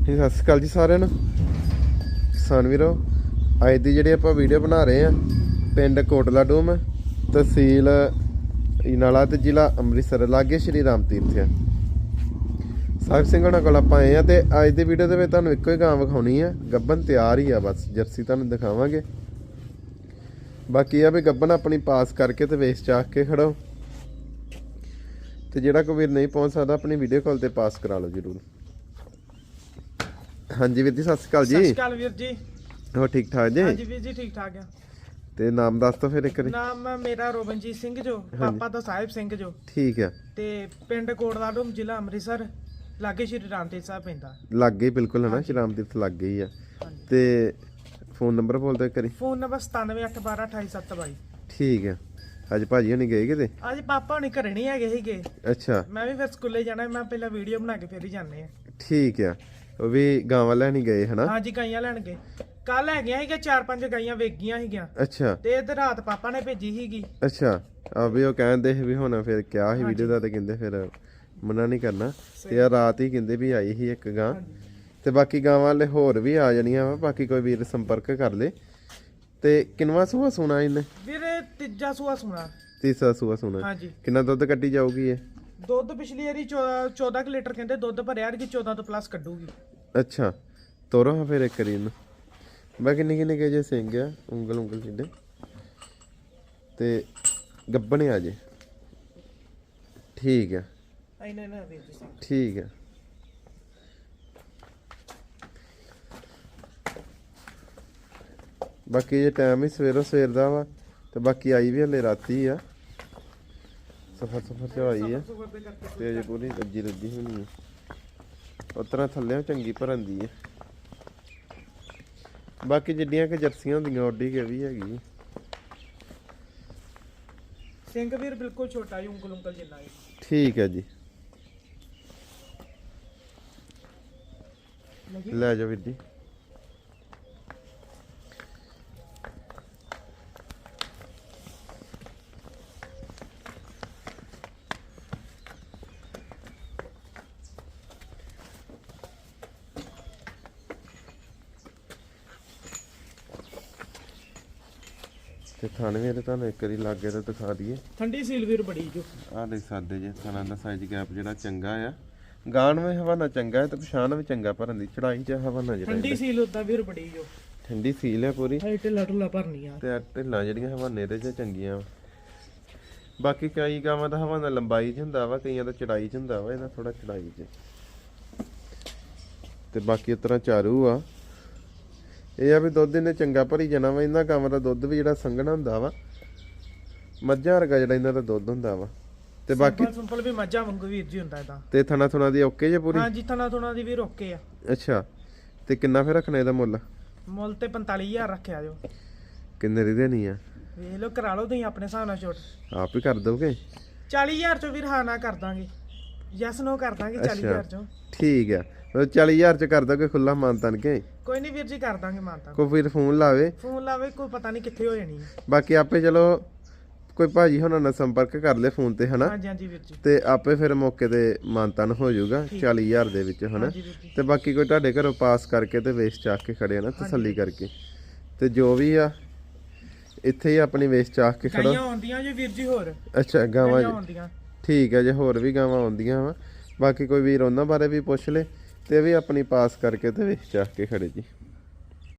ਜੀ, ਸਤਿ ਸ਼੍ਰੀ ਅਕਾਲ ਜੀ ਸਾਰਿਆਂ ਨੂੰ। ਕਿਸਾਨ ਵੀਰੋ, ਅੱਜ ਦੀ ਜਿਹੜੀ ਆਪਾਂ ਵੀਡੀਓ ਬਣਾ ਰਹੇ ਆ ਪਿੰਡ ਕੋਟਲਾ ਡੂਮ, ਤਹਿਸੀਲ ਇਨਾਲਾ ਤੇ ਜ਼ਿਲ੍ਹਾ ਅੰਮ੍ਰਿਤਸਰ, ਲਾਗੇ ਸ਼੍ਰੀ ਰਾਮ ਤੀਰਥ ਆ। ਸਾਹਿਬ ਸਿੰਘ ਉਹਨਾਂ ਕੋਲ ਆਪਾਂ ਆਏ ਆ ਤੇ ਅੱਜ ਦੀ ਵੀਡੀਓ ਦੇ ਵਿੱਚ ਤੁਹਾਨੂੰ ਇੱਕੋ ਹੀ ਗਾਂ ਵਿਖਾਉਣੀ ਆ ਗੱਬਨ ਤਿਆਰ ਹੀ ਆ ਬਸ, ਜਰਸੀ ਤੁਹਾਨੂੰ ਦਿਖਾਵਾਂਗੇ। ਬਾਕੀ ਆ ਵੀ ਗੱਬਨ ਆਪਣੀ ਪਾਸ ਕਰਕੇ ਤੇ ਵੇਚ ਚਾਕ ਕੇ ਖੜੋ। ਤੇ ਜਿਹੜਾ ਕੋਈ ਵੀਰ ਨਹੀਂ ਪਹੁੰਚ ਸਕਦਾ, ਆਪਣੀ ਵੀਡੀਓ ਕਾਲ ਤੇ ਪਾਸ ਕਰਾ ਲਓ ਜਰੂਰ। ਹਾਂਜੀ ਵੀਰ ਜੀ ਸਤਿ ਸ਼੍ਰੀ ਅਕਾਲ ਸਤਿ ਸ਼੍ਰੀ ਜੀ ਅਕਾਲ ਵੀਰ ਜੀ। ਹੋ ਠੀਕ ਠਾਕ ਜੀ? ਹਾਂਜੀ ਵੀਰ ਜੀ ਠੀਕ ਠਾਕ ਆ। ਤੇ ਨਾਮ ਦੱਸ ਦੋ ਫਿਰ ਇੱਕ ਵਾਰੀ। ਨਾਮ ਮੇਰਾ ਰੋਬਨਜੀਤ ਸਿੰਘ ਜੋ ਪਾਪਾ ਦਾ ਸਾਹਿਬ ਸਿੰਘ ਜੋ। ਠੀਕ ਆ। ਤੇ ਪਿੰਡ ਕੋਟਲਾਡੂਮ ਜ਼ਿਲ੍ਹਾ ਅੰਮ੍ਰਿਤਸਰ ਲਾਗੇ ਸ਼੍ਰੀ ਰਾਮਤੇਜ ਸਾਹਿਬ ਪੈਂਦਾ। ਲੱਗ ਗਈ ਬਿਲਕੁਲ ਹੈ ਨਾ ਸ਼੍ਰੀ ਤੀਰਥ ਲੱਗ ਗਈ ਆ। ਤੇ ਫੋਨ ਨੰਬਰ ਬੋਲ ਦਿਓ ਇੱਕ ਵਾਰੀ। ਫੋਨ ਨੰਬਰ 9781122722 ਠੀਕ ਆ। ਅੱਜ ਭਾਜੀ ਹੋਣੀ ਗਏ ਕਿਤੇ? ਅੱਜ ਪਾਪਾ ਹੁਣੀ ਘਰੇ ਨਹੀਂ ਹੈਗੇ ਸੀਗੇ। ਅੱਛਾ। ਮੈਂ ਵੀ ਫਿਰ ਸਕੂਲੇ ਜਾਣਾ ਮੈਂ ਪਹਿਲਾਂ ਵੀਡੀਓ ਬਣਾ ਕੇ ਫਿਰ ਹੀ ਜਾਂਦੇ ਆ। ਠੀਕ ਆ। ਉਹ ਵੀ ਗਾਵਾਂ ਲੈਣੀ ਗਏ ਹਨਾ? ਹਾਂਜੀ ਗਾਈਆਂ ਲੈਣਗੇ ਕੱਲ ਹੈਗੀਆਂ ਸੀਗੀਆਂ ਚਾਰ ਪੰਜ ਗਾਈਆਂ ਵੇਗੀਆਂ ਸੀਗੀਆਂ। ਅੱਛਾ। ਤੇ ਇਹ ਰਾਤ ਪਾਪਾ ਨੇ ਭੇਜੀ ਸੀਗੀ। ਅੱਛਾ। ਆ ਵੀ ਉਹ ਕਹਿੰਦੇ ਸੀ ਵੀ ਹੁਣ ਫਿਰ ਕਿਹਾ ਸੀ ਵੀਡੀਓ ਦਾ ਤੇ ਕਹਿੰਦੇ ਫਿਰ ਮਨਾ ਨਹੀਂ ਕਰਨਾ। ਤੇ ਆ ਰਾਤ ਹੀ ਕਹਿੰਦੇ ਵੀ ਆਈ ਸੀ ਇੱਕ ਗਾਂ। ਤੇ ਬਾਕੀ ਗਾਵਾਂ ਵਾਲੇ ਹੋਰ ਵੀ ਆ ਜਾਣੀਆਂ ਵਾ ਬਾਕੀ ਕੋਈ ਵੀਰ ਸੰਪਰਕ ਕਰ ਲੇ। ਤੇ ਕਿੰਨਵਾ ਸੂਆ ਸੁਣਾ ਇਹਨੇ? ਵੀਰੇ ਤੀਜਾ ਸੂਆ ਸੁਣਾ। ਤੀਸਰਾ ਸੂਆ ਸੁਣਾ। ਹਾਂਜੀ। ਕਿੰਨਾ ਦੁੱਧ ਕੱਢੀ ਜਾਊਗੀ ਇਹ? ਦੁੱਧ ਪਿਛਲੀ ਵਾਰੀ 14 ਕੁ ਲੀਟਰ ਕਹਿੰਦੇ ਦੁੱਧ ਭਰਿਆ ਕਿ 14 ਤੋਂ ਪਲੱਸ ਕੱਢੂਗੀ। ਅੱਛਾ ਤੋਰੋ ਹਾਂ ਫਿਰ ਇੱਕ ਵਾਰੀ ਇਹਨੂੰ। ਬਾਕੀ ਨਿੱਕੇ ਨਿੱਕੇ ਜੇ ਸਿੰਘ ਆ ਉਂਗਲ ਉਂਗਲ ਜਿੱਡੇ ਤੇ ਗੱਬਣੇ ਆ ਜੇ। ਠੀਕ ਆ। ਐਨੇ ਨਾ ਵੀਰ ਜੀ ਸਿੰਘ ਠੀਕ ਆ। ਬਾਕੀ ਇਹ ਟਾਈਮ ਹੀ ਸਵੇਰੋ ਸਵੇਰ ਦਾ ਵਾ ਤੇ ਬਾਕੀ ਆਈ ਵੀ ਹਲੇ ਰਾਤੀ ਆ। ਸਫਰ ਸਫਰ ਚ ਆਈ ਆ। ਤੇ ਅਜੇ ਪੂਰੀ ਰੱਜੀ ਰੱਜੀ ਹੋਣੀ ਹੈ ਉਤਰਾ ਥੱਲੇ ਚੰਗੀ ਭਰਨ ਦੀ ਹੈ ਬਾਕੀ ਜਿੱਡੀਆਂ ਕਿ ਜਰਸੀਆਂ ਹੁੰਦੀਆਂ ਓਡੀ ਕੇ ਵੀ ਹੈਗੀ ਸਿੰਘ ਵੀਰ ਬਿਲਕੁਲ ਛੋਟਾ ਹੀ ਉਂਗਲ ਉਂਗਲ ਜਿੰਨਾ ਹੀ ਠੀਕ ਹੈ ਜੀ। ਲੈ ਜਾਓ ਵੀਰ ਜੀ। ਤੇ ਥਾਣੇ ਵੀਰ ਤੁਹਾਨੂੰ ਇੱਕ ਵਾਰੀ ਲਾਗੇ ਤੋਂ ਦਿਖਾ ਦਈਏ। ਠੰਡੀ ਸੀਲ ਵੀਰ ਬੜੀ ਜੋ। ਆਹ ਦੇਖ ਸਕਦੇ ਜੇ ਥਾਣਾ ਦਾ ਸਾਈਜ਼ ਗੈਪ ਜਿਹੜਾ ਚੰਗਾ ਆ। ਗਾਣ ਵਿੱਚ ਹਵਾਨਾ ਚੰਗਾ ਹੈ ਤੇ ਪਛਾਣ ਵੀ ਚੰਗਾ ਭਰਨ ਦੀ ਚੜਾਈ ਚ ਹਵਾਨਾ ਜਿਹੜਾ ਠੰਡੀ ਸੀਲ ਉਦਾਂ ਵੀਰ ਬੜੀ ਜੋ। ਠੰਡੀ ਸੀਲ ਹੈ ਪੂਰੀ। ਹਾਈ ਢਿੱਲਾ ਢੁੱਲਾ ਭਰਨੀ ਆ। ਤੇ ਢਿੱਲਾਂ ਜਿਹੜੀਆਂ ਹਵਾਨੇ ਦੇ ਚ ਚੰਗੀਆਂ ਵਾ। ਬਾਕੀ ਕਈ ਗਾਵਾਂ ਦਾ ਹਵਾਨਾ ਲੰਬਾਈ ਚ ਹੁੰਦਾ ਵਾ ਕਈਆਂ ਦਾ ਚੜਾਈ ਚ ਹੁੰਦਾ ਵਾ ਇਹਦਾ ਥੋੜਾ ਚੜਾਈ ਚ। ਤੇ ਬਾਕੀ ਇਸ ਤਰ੍ਹਾਂ ਚਾਰੂ ਆ। ਇਹ ਆ ਵੀ ਦੁੱਧ ਇਹਨੇ ਚੰਗਾ ਭਰੀ ਜਾਣਾ ਵਾ ਇਹਨਾਂ ਗਾਵਾਂ ਦਾ ਦੁੱਧ ਵੀ ਜਿਹੜਾ ਸੰਘਣਾ ਹੁੰਦਾ ਵਾ। ਮੱਝਾਂ ਵਰਗਾ ਜਿਹੜਾ ਇਹਨਾਂ ਦਾ ਦੁੱਧ ਹੁੰਦਾ ਵਾ। ਤੇ ਬਾਕੀ ਸਿੰਪਲ ਸਿੰਪਲ ਵੀ ਮੱਝਾਂ ਵਾਂਗੂ ਵੀਰ ਜੀ ਹੁੰਦਾ ਇਹਦਾ। ਤੇ ਥਣਾ ਥੁਣਾ ਦੀ ਓਕੇ ਜੇ ਪੂਰੀ? ਹਾਂਜੀ ਥਣਾ ਥੁਣਾ ਦੀ ਵੀ ਰੋਕੇ ਆ। ਅੱਛਾ ਤੇ ਕਿੰਨਾ ਫੇਰ ਰੱਖਣਾ ਇਹਦਾ ਮੁੱਲ? ਮੁੱਲ ਤੇ 45000 ਰੱਖਿਆ ਜੋ ਕਿੰਨੇ ਦੀ ਦੇਣੀ ਆ? ਵੇਖ ਲਓ ਕਰਾ ਲਓ ਤੁਸੀਂ ਆਪਣੇ ਹਿਸਾਬ ਨਾਲ ਛੋਟ। ਆਪ ਹੀ ਕਰ ਦੋਗੇ? 40000 ਚੋਂ ਵੀਰ ਹਾਂ ਨਾ ਕਰ ਦਾਂਗੇ। ਯੈਸ ਨੋ ਕਰ ਦਾਂਗੇ 40000 ਚੋਂ। ਠੀਕ ਆ ਮਤਲਬ 40000 ਚ ਕਰ ਦੋਗੇ ਖੁੱਲਾ ਮਾਨਤਨ ਕੇ? ਕੋਈ ਨਹੀਂ ਵੀਰ ਜੀ ਕਰ ਦਾਂਗੇ ਮਾਨਤਾ ਕੋਈ ਵੀਰ ਫੋਨ ਲਾਵੇ? ਫੋਨ ਲਾਵੇ ਕੋਈ ਪਤਾ ਨਹੀਂ ਕਿੱਥੇ ਹੋ ਜਾਣੀ ਹੈ। ਬਾਕੀ ਆਪੇ ਚਲੋ ਕੋਈ ਭਾਜੀ ਹੁਣਾਂ ਨਾਲ ਸੰਪਰਕ ਕਰ ਲੈ ਫੋਨ ਤੇ ਹਨਾ? ਹਾਂਜੀ ਹਾਂਜੀ ਵੀਰ ਜੀ। ਤੇ ਆਪੇ ਫਿਰ ਮੌਕੇ ਤੇ ਮਾਨਤਨ ਹੋ ਜਾਊਗਾ 40000 ਦੇ ਵਿੱਚ ਹਨਾ? ਜੀ। ਤੇ ਬਾਕੀ ਕੋਈ ਤੁਹਾਡੇ ਘਰੋਂ ਪਾਸ ਕਰਕੇ ਤੇ ਵੇਚ ਚਾਕ ਕੇ ਖੜੇ ਨਾ ਤਸੱਲੀ ਕਰਕੇ। ਤੇ ਜੋ ਵੀ ਆ ਇੱਥੇ ਹੀ ਆਪਣੀ ਵੇਚ ਚਾਕ ਕੇ ਖੜੋ। ਗਾਈਆਂ ਆਉਂਦੀਆਂ ਜੀ ਵੀਰ ਜੀ ਹੋਰ। ਅੱਛਾ ਗਾਵਾਂ ਆਉਂਦੀਆਂ। ਠੀਕ ਹੈ ਜੇ ਹੋਰ ਵੀ ਗਾਵਾਂ ਆਉਂਦੀਆਂ ਵਾ। ਬਾਕੀ ਕੋਈ ਵੀਰ ਉਹਨਾਂ ਬਾਰੇ ਵੀ ਪੁੱਛ ਲੇ ਤੇ ਇਹ ਵੀ ਆਪਣੀ ਪਾਸ ਕਰਕੇ ਤੇ ਵੇਚ ਚਾਕ ਕੇ ਖੜੇ ਜੀ।